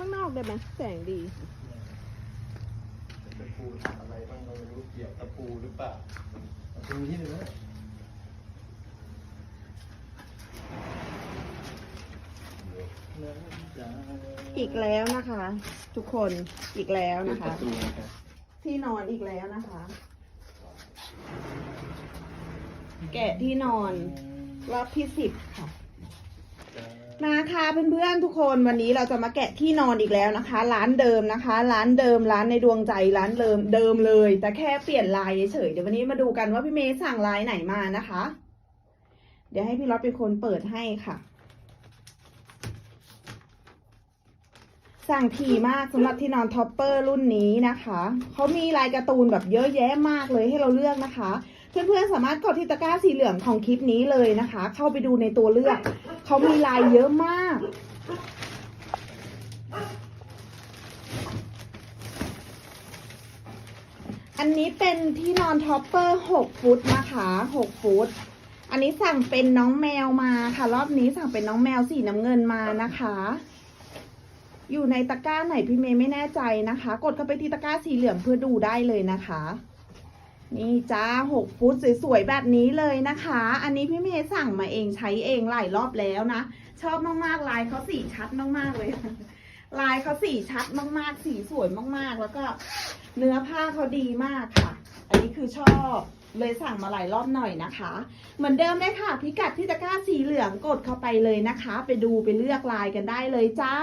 ข้างนอกได้ไหมแสงดีตะปูทำอะไรบ้างเราไม่รู้เกี่ยวตะปูหรือเปล่าตะปูที่หนึ่งนะอีกแล้วนะคะ ทุกคนอีกแล้วเป็นนะประคะตูนะครับที่นอนอีกแล้วนะคะ แกะที่นอนรอบที่สิบค่ะ นะคะเพื่อนๆทุกคนวันนี้เราจะมาแกะที่นอนอีกแล้วนะคะ ร้านเดิมนะคะ ร้านเดิมร้านในดวงใจร้านเดิมเดิมเลย แต่แค่เปลี่ยนลายเฉยเดี๋ยววันนี้มาดูกันว่าพี่เมย์สั่งลายไหนมานะคะ เดี๋ยวให้พี่รอดเป็นคนเปิดให้ค่ะ สั่งถี่มากสำหรับที่นอนท็อปเปอร์รุ่นนี้นะคะเขามีลายการ์ตูนแบบเยอะแยะมากเลยให้เราเลือกนะคะเพื่อนๆสามารถกดที่ตะกร้าสีเหลืองของคลิปนี้เลยนะคะ เข้าไปดูในตัวเลือก เขามีลายเยอะมาก อันนี้เป็นที่นอนท็อปเปอร์6ฟุตนะคะ6ฟุต อันนี้สั่งเป็นน้องแมวมาค่ะ รอบนี้สั่งเป็นน้องแมวสีน้ำเงินมานะคะ อยู่ในตะกร้าไหนพี่เมย์ไม่แน่ใจนะคะ กดเข้าไปที่ตะกร้าสีเหลืองเพื่อดูได้เลยนะคะ นี่จ้าหกฟุตสวยๆแบบนี้เลยนะคะ อันนี้พี่เมย์สั่งมาเองใช้เองหลายรอบแล้วนะ ชอบมากๆลายเขาสีชัดมากๆเลย ลายเขาสีชัดมากๆ สีสวยมากๆ แล้วก็เนื้อผ้าเขาดีมากค่ะ อันนี้คือชอบเลยสั่งมาหลายรอบหน่อยนะคะ เหมือนเดิมเลยค่ะ พิกัดที่ตะกร้าสีเหลืองกดเข้าไปเลยนะคะ ไปดูไปเลือกลายกันได้เลยจ้า